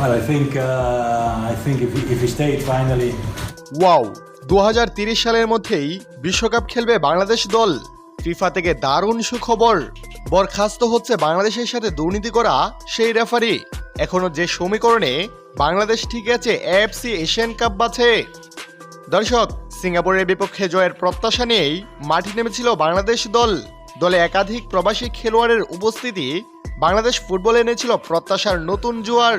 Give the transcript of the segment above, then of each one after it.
Well, I think uh, I think if we, if we stayed finally, wow দু সালের মধ্যেই বিশ্বকাপ খেলবে বাংলাদেশ দল। ফিফা থেকে দারুণ সুখবর। বরখাস্ত হচ্ছে বাংলাদেশের সাথে দুর্নীতি করা সেই রেফারি এখনও যে সমীকরণে বাংলাদেশ ঠিক আছে এএফসি এশিয়ান কাপ বাছে। দর্শক সিঙ্গাপুরের বিপক্ষে জয়ের প্রত্যাশা নিয়েই মাঠে নেমেছিল বাংলাদেশ দল। দলে একাধিক প্রবাসী খেলোয়াড়ের উপস্থিতি বাংলাদেশ ফুটবলে এনেছিল প্রত্যাশার নতুন জোয়ার।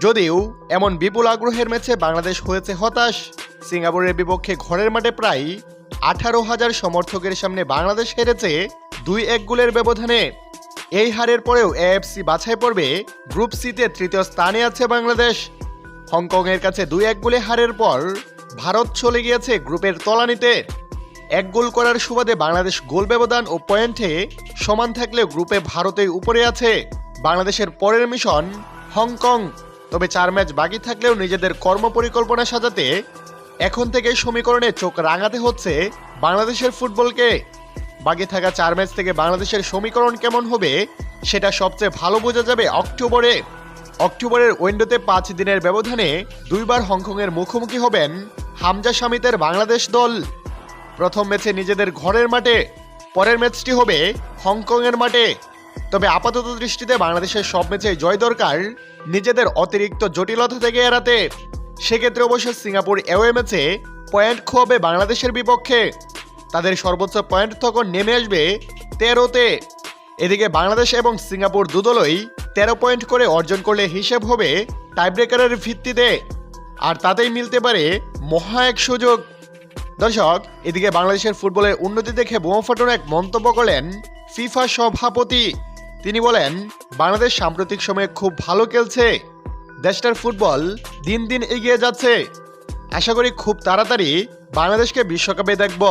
যদিও এমন বিপুল আগ্রহের ম্যাচে বাংলাদেশ হয়েছে হতাশ, সিঙ্গাপুরের বিপক্ষে ঘরের মাঠে প্রায় আঠারো হাজার সমর্থকের সামনে বাংলাদেশ হেরেছে দুই এক গোলের ব্যবধানে। এই হারের পরেও এএফসি বাছাই পড়বে গ্রুপ সিতে তৃতীয় স্থানে আছে বাংলাদেশ। হংকংয়ের কাছে দুই এক গোলে হারের পর ভারত চলে গিয়েছে গ্রুপের তলানিতে এক গোল করার সুবাদে বাংলাদেশ গোল ব্যবধান ও পয়েন্টে সমান থাকলেও গ্রুপে ভারতের উপরে আছে। বাংলাদেশের পরের মিশন হংকং। তবে চার ম্যাচ বাকি থাকলেও নিজেদের কর্মপরিকল্পনা সাজাতে এখন থেকে সমীকরণে চোখ রাঙাতে হচ্ছে বাংলাদেশের ফুটবলকে। বাকি থাকা চার ম্যাচ থেকে বাংলাদেশের সমীকরণ কেমন হবে সেটা সবচেয়ে ভালো বোঝা যাবে অক্টোবরে। অক্টোবরের উইন্ডোতে পাঁচ দিনের ব্যবধানে দুইবার হংকংয়ের মুখোমুখি হবেন হামজা সামিতের বাংলাদেশ দল। প্রথম ম্যাচে নিজেদের ঘরের মাঠে, পরের ম্যাচটি হবে হংকংয়ের মাঠে। তবে আপাতত দৃষ্টিতে বাংলাদেশের সব ম্যাচে জয় দরকার। নিজেদের অতিরিক্ত জটিলতা থেকে এড়াতে সেক্ষেত্রে অবশ্য সিঙ্গাপুর অ্যাওয়ে ম্যাচে পয়েন্ট খোয়াবে বাংলাদেশের বিপক্ষে। তাদের সর্বোচ্চ পয়েন্ট তখন নেমে আসবে তেরোতে। এদিকে বাংলাদেশ এবং সিঙ্গাপুর দুদলই তেরো পয়েন্ট করে অর্জন করলে হিসেব হবে টাইব্রেকারের ভিত্তিতে। আর তাতেই মিলতে পারে মহা এক সুযোগ। দর্শক, এদিকে বাংলাদেশের ফুটবলের উন্নতি দেখে বোমা ফাটানো এক মন্তব্য করলেন ফিফা সভাপতি। তিনি বলেন, বাংলাদেশ সাম্প্রতিক সময়ে খুব ভালো খেলছে। দেশটার ফুটবল দিন দিন এগিয়ে যাচ্ছে। আশা করি খুব তাড়াতাড়ি বাংলাদেশকে বিশ্বকাপে দেখব।